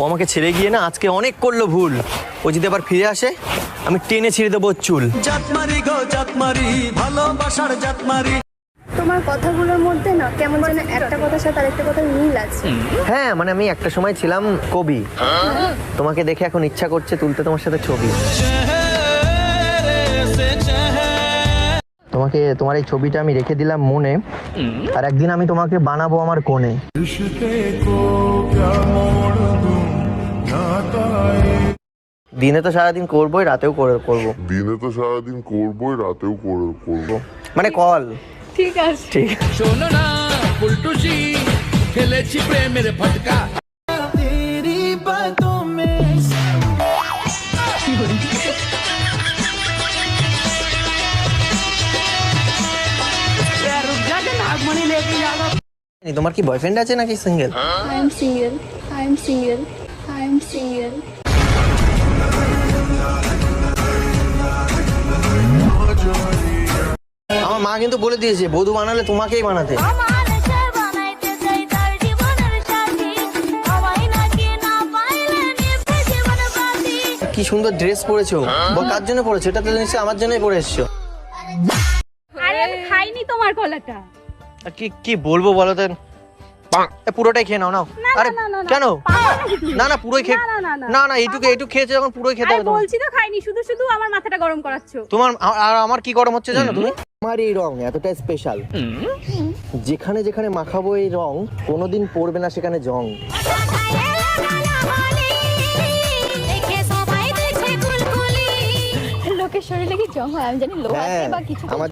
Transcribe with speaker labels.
Speaker 1: ও আমাকে ছেড়ে গিয়ে না আজকে অনেক করল ভুল। ও যদি আবার ফিরে আসে আমি টেনে ছিঁড়ে দেবো চুল।
Speaker 2: জাতমারি গো জাতমারি ভালোবাসার জাতমারি।
Speaker 3: তোমার কথাগুলোর মধ্যে না কেমন যেন একটা কথার সাথে আরেকটা কথার মিল আছে।
Speaker 1: হ্যাঁ মানে আমি একটা সময় ছিলাম কবি। তোমাকে দেখে এখন ইচ্ছা করছে তুলতে তোমার সাথে ছবি। তোমাকে তোমার এই ছবিটা আমি রেখে দিলাম মনে। আর একদিন আমি তোমাকে বানাবো আমার কোণে। দিনে তো সারাদিন করবোই রাতেও করে করব।
Speaker 4: দিনে তো সারাদিন করবোই রাতেও করে- করব।
Speaker 1: মানে কল।
Speaker 3: ঠিক আছে।
Speaker 1: ঠিক।
Speaker 5: শোনো না ফুলটুসি খেলেছি প্রেমের ফটকা।
Speaker 1: তোমার কি বয়ফ্রেন্ড আছে নাকি single
Speaker 3: I am single I am single I am single
Speaker 1: আমার মা কিন্তু বলে দিয়েছে বধু বানালে তোমাকেই বানাতে।
Speaker 6: আমার সে বানাইতে চাই তার জীবনের সাথী। আমায় নাকি না পাইলে নিভে জীবন বাতি
Speaker 1: কি সুন্দর ড্রেস পরেছো। বল কার জন্য পরেছো? এটা তো নিশ্চয়ই আমার জন্যই পরে এসছো।
Speaker 7: আরে আমি খাইনি তোমার কলাটা
Speaker 1: কি কি বলব বলো তো? পুরোটাই খেয়ে নাও নাও। আরে
Speaker 7: না, না, না,
Speaker 1: কেন?
Speaker 7: না।
Speaker 1: না না পুরোই খেয়ে
Speaker 7: না, না, না, না।
Speaker 1: না না এইটুকু এইটুকু খেয়েছো যখন পুরোই খেতে হবে
Speaker 7: বলছি তো খাইনি শুধু শুধু আমার মাথাটা গরম করাচ্ছ।
Speaker 1: তোমার আর আমার কি গরম হচ্ছে জানো তুমি? আমার এই রং এতটা স্পেশাল যেখানে যেখানে মাখাবো এই রং কোনোদিন পড়বে না সেখানে জং।
Speaker 3: লোকের শরীরে কি জং হয়? আমি জানি লোহাতে
Speaker 1: হ্যাঁ
Speaker 3: বা কিছু
Speaker 1: আমার